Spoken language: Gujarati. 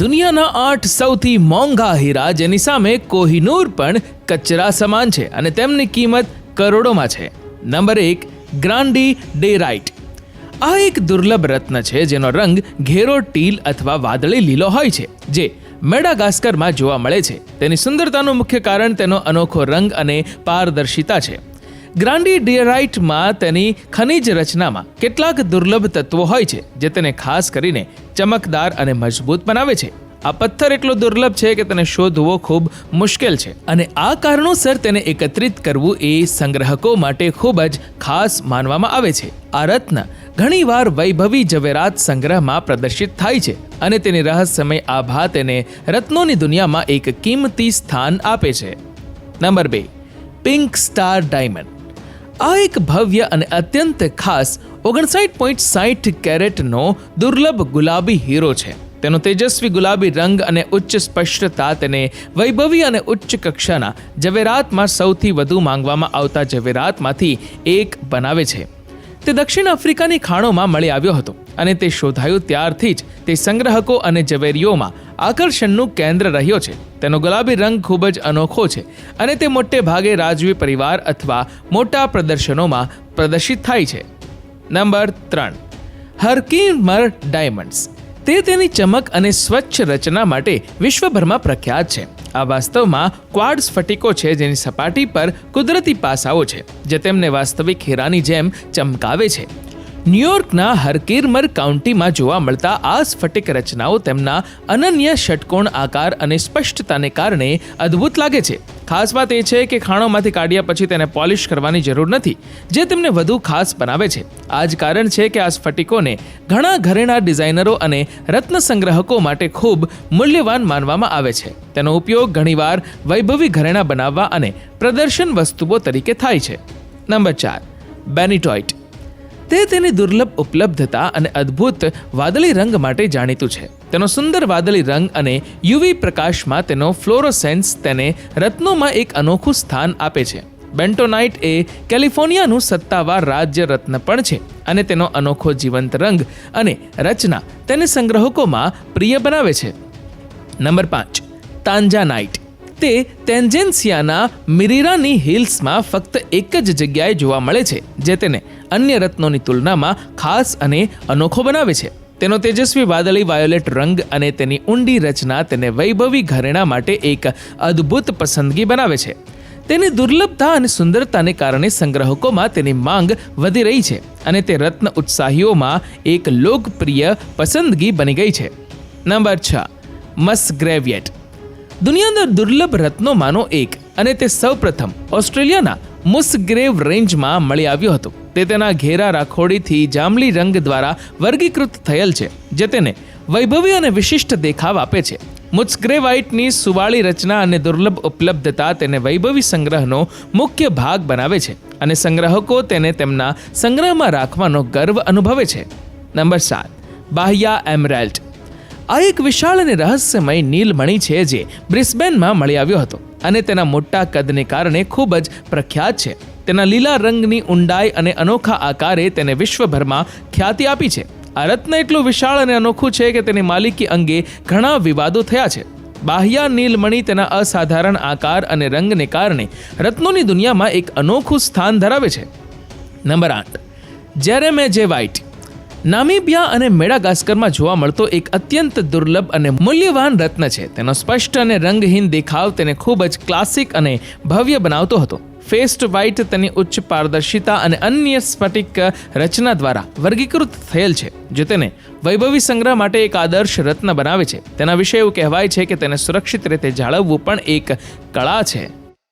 દુનિયાના આઠ સૌથી મોંઘા હીરા જેની સામે કોહિનૂર પણ કચરા સમાન છે અને તેમની કિંમત કરોડોમાં છે. નંબર એક, ગ્રાન્ડી ડેરાઇટ આ એક દુર્લભ રત્ન છે જેનો રંગ ઘેરો ટીલ અથવા વાદળી લીલો હોય છે, જે મેડાગાસ્કરમાં જોવા મળે છે. તેની સુંદરતાનું મુખ્ય કારણ તેનો અનોખો રંગ અને પારદર્શિતા છે. ગ્રાન્ડી ડિયરાઇટમાં તેની ખનિજ રચનામાં કેટલાક દુર્લભ તત્વો હોય છે, જે તેને ખાસ કરીને ચમકદાર અને મજબૂત બનાવે છે. આ પથ્થર એટલો દુર્લભ છે કે તેને શોધવો ખૂબ મુશ્કેલ છે અને આ કારણોસર તેને એકત્રિત કરવું એ સંગ્રહકો માટે ખૂબ જ ખાસ માનવામાં આવે છે. આ રત્ન ઘણીવાર વૈભવી જવેરાત સંગ્રહમાં પ્રદર્શિત થાય છે અને તેની રહસ્યમય આભા તેને રત્નોની દુનિયામાં એક કિંમતી સ્થાન આપે છે. નંબર બે, પિંક સ્ટાર ડાયમંડ. આ એક ભવ્ય અને અત્યંત ખાસ ઓગણસાઠ પોઈન્ટ સાઠ કેરેટનો દુર્લભ ગુલાબી હીરો છે. તેનો તેજસ્વી ગુલાબી રંગ અને ઉચ્ચ સ્પષ્ટતા તેને વૈભવી અને ઉચ્ચ કક્ષાના ઝવેરાતમાં સૌથી વધુ માંગવામાં આવતા ઝવેરાતમાંથી એક બનાવે છે. તે દક્ષિણ આફ્રિકાની ખાણોમાં મળી આવ્યો હતો અને તે શોધાયું ત્યારથી જ તે સંગ્રહકો અને ઝવેરીઓમાં આકર્ષણનું કેન્દ્ર રહ્યો છે. તેનો ગુલાબી રંગ ખૂબ જ અનોખો છે અને તે મોટે ભાગે રાજવી પરિવાર અથવા મોટા પ્રદર્શનોમાં પ્રદર્શિત થાય છે. નંબર ત્રણ. Herkimer diamonds. તે તેની ચમક અને સ્વચ્છ રચના માટે વિશ્વભરમાં પ્રખ્યાત છે. આ વાસ્તવમાં ક્વાડ સ્ફટિકો છે જેની સપાટી પર કુદરતી પાસાઓ છે, જે તેમને વાસ્તવિક હીરાની જેમ ચમકાવે છે. ન્યુયોર્કના હરકીરમર કાઉન્ટીમાં જોવા મળતા આ સ્ફટિક રચનાઓ તેમના અનન્ય ષટકોણ આકાર અને સ્પષ્ટતાને કારણે અદ્ભુત લાગે છે. ખાસ વાત એ છે કે ખાણોમાંથી કાઢ્યા પછી તેને પોલિશ કરવાની જરૂર નથી, જે તેમને વધુ ખાસ બનાવે છે. આ જ કારણ છે કે આ સ્ફટિકોને ઘણા ઘરેણા ડિઝાઇનરો અને રત્ન સંગ્રહકો માટે ખૂબ મૂલ્યવાન માનવામાં આવે છે. તેનો ઉપયોગ ઘણીવાર વૈભવી ઘરેણા બનાવવા અને પ્રદર્શન વસ્તુઓ તરીકે થાય છે. નંબર ચાર બેનિટોઇટ તે તેની દુર્લભ ઉપલબ્ધતા અને અદ્ભુત વાદળી રંગ માટે જાણીતું છે. તેનો સુંદર વાદળી રંગ અને યુવી પ્રકાશમાં તેનો ફ્લોરોસેન્સ તેને રત્નોમાં એક અનોખું સ્થાન આપે છે. બેન્ટોનાઇટ એ કેલિફોર્નિયાનું સત્તાવાર રાજ્ય રત્ન પણ છે અને તેનો અનોખો જીવંત રંગ અને રચના તેને સંગ્રહકોમાં પ્રિય બનાવે છે. નંબર પાંચ તાંજાનાઇટ તે તેન્જેન્સિયાના મિરીરાની હિલ્સમાં ફક્ત એક જ જગ્યાએ જોવા મળે છે, જે તેને અન્ય રત્નોની તુલનામાં ખાસ અને અનોખો બનાવે છે. તેનો તેજસ્વી વાદળી વાયોલેટ રંગ અને તેની ઊંડી રચના તેને વૈભવી ઘરેણા માટે એક અદ્ભુત પસંદગી બનાવે છે. તેની દુર્લભતા અને સુંદરતાને કારણે સંગ્રાહકોમાં તેની માંગ વધી રહી છે અને તે રત્ન ઉત્સાહીઓમાં એક લોકપ્રિય પસંદગી બની ગઈ છે. નંબર છ મસ્ગ્રેવિયેટ દુનિયાના દુર્લભ રત્નોમાંનો એક અને તે સૌપ્રથમ ઓસ્ટ્રેલિયાના મુસગ્રેવ રેન્જમાં મળી આવ્યો હતો. તે તેના ઘેરા રાખોડીથી જાંબલી રંગ દ્વારા વર્ગીકૃત થયેલ છે, જે તેને વૈભવી અને વિશિષ્ટ દેખાવ આપે છે. મુસ્ગ્રેવાઇટની સુવાળી રચના અને દુર્લભ ઉપલબ્ધતા તેને વૈભવી સંગ્રહનો મુખ્ય ભાગ બનાવે છે અને સંગ્રાહકો તેને તેમના સંગ્રહમાં રાખવાનો ગર્વ અનુભવે છે. નંબર સાત, બાહ્યા એમરેલ્ટ. આ એક વિશાળ અને રહસ્યમય નીલમણી છે જે બ્રિસ્બેનમાં મળી આવ્યો હતો અને તેના મોટા કદને કારણે ખૂબ જ પ્રખ્યાત છે. તેના લીલા રંગની ઊંડાઈ અને અનોખા આકારે તેને વિશ્વભરમાં ખ્યાતિ આપી છે. આ રત્ન એટલું વિશાળ અને અનોખું છે કે તેની માલિકી અંગે ઘણા વિવાદો થયા છે. બાહ્યા નીલમણિ તેના અસાધારણ આકાર અને રંગને કારણે રત્નોની દુનિયામાં એક અનોખું સ્થાન ધરાવે છે. નંબર આઠ. જેરેમે જે વ્હાઇટ નામીબિયા અને મેડાગાસ્કરમાં જોવા મળતો એક અત્યંત દુર્લભ અને મૂલ્યવાન રત્ન છે. તેનો સ્પષ્ટ અને રંગહીન દેખાવ તેને ખૂબ જ ક્લાસિક અને ભવ્ય બનાવતો હતો. ફેસ્ટ વ્હાઇટ તેની ઉચ્ચ પારદર્શિતા અને અન્ય સ્ફટિક રચના દ્વારા વર્ગીકૃત થયેલ છે, જે તેને વૈભવી સંગ્રહ માટે એક આદર્શ રત્ન બનાવે છે. તેના વિશે એવું કહેવાય છે કે તેને સુરક્ષિત રીતે જાળવવું પણ એક કળા છે.